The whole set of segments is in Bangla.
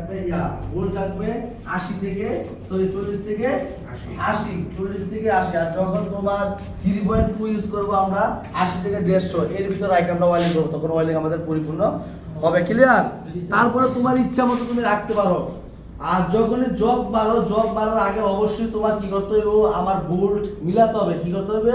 থাকবে ইয়া গোল থাকবে আশি থেকে সরি চল্লিশ থেকে আশি। চল্লিশ থেকে আশি। আর যখন তোমার থ্রি পয়েন্ট টু ইউজ করব আমরা আশি থেকে দেড়শো। এর ভিতর আইকে আমরা ওয়াইলিং করব তখন ওয়ালিং আমাদের পরিপূর্ণ হবে ক্লিয়ার তারপরে তোমার ইচ্ছা মতো তুমি রাখতে পারো। আর যখনই জব বাড়ো জব বাড়ার আগে অবশ্যই তোমার কি করতে হবে ও আমার বোল্ট মিলাতে হবে। কি করতে হবে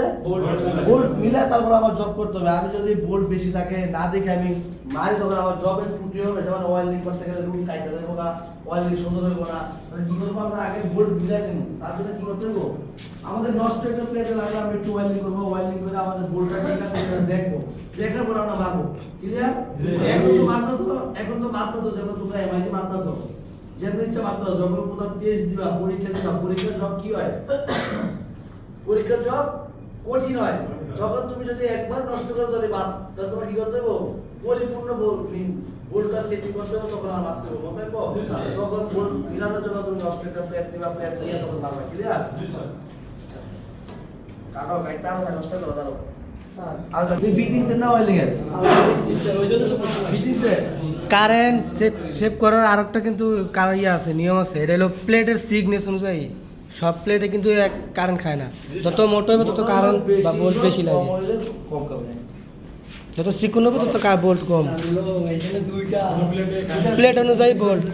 বোল্ট মিলে তারপর আমার জব করতে হবে। আমি যদি বোল্ট বেশি থাকে না দেখে আমি মারি তখন আমার জবের ত্রুটি হবে। যেমন ওয়েল্ডিং করতে গেলে রুম কাইতে দেবো না ওয়েল্ডিং সুন্দর হইব না। তাহলে কি করব আমরা? আগে বোল্ট মিলাই নেব। তার জন্য কি করতে হবে আমাদের নষ্ট একটা প্লেটে লাগলে আমরা একটু ওয়েল্ডিং করব। ওয়েল্ডিং করে আমাদের বোল্টটা ঠিক আছে এটা দেখব। দেখার পর আমরা মারবো। ক্লিয়ার এখন তো মারতেছো এখন তো মারতেছো যেমন তোমরা এমআইজি মারতেছো। যেমন ইচ্ছা মারতেছো যখন কোথাও টেস্ট দিবা পরীক্ষা দিবা পরীক্ষার জব কি হয়? পরীক্ষার জব কঠিন হয়। তখন তুমি যদি একবার নষ্ট করে ধরে বাদ তাহলে তোমার কি করতে হবে পরিপূর্ণ বোল্টটা সেটিং করতে হবে তখন আর মারতে হবে মনে তখন বোল্ট মিলানোর জন্য তুমি নষ্ট একটা প্লেট নিবা প্লেট নিয়ে তখন মারবা ক্লিয়ার কাটো গাইটা আরও নষ্ট করো দাঁড়ো কারেন্ট সেভ সেভ করার আরেকটা কিন্তু ইয়ে আছে নিয়ম আছে। এটা হলো প্লেটের সিগনেস অনুযায়ী। সব প্লেটে কিন্তু এক কারেন্ট খায় না। যত মোটো হবে তত কারেন্ট বা বোল্ট বেশি লাগে। যত চিকুন হবে তত বোল্ট কম। প্লেট অনুযায়ী বোল্ট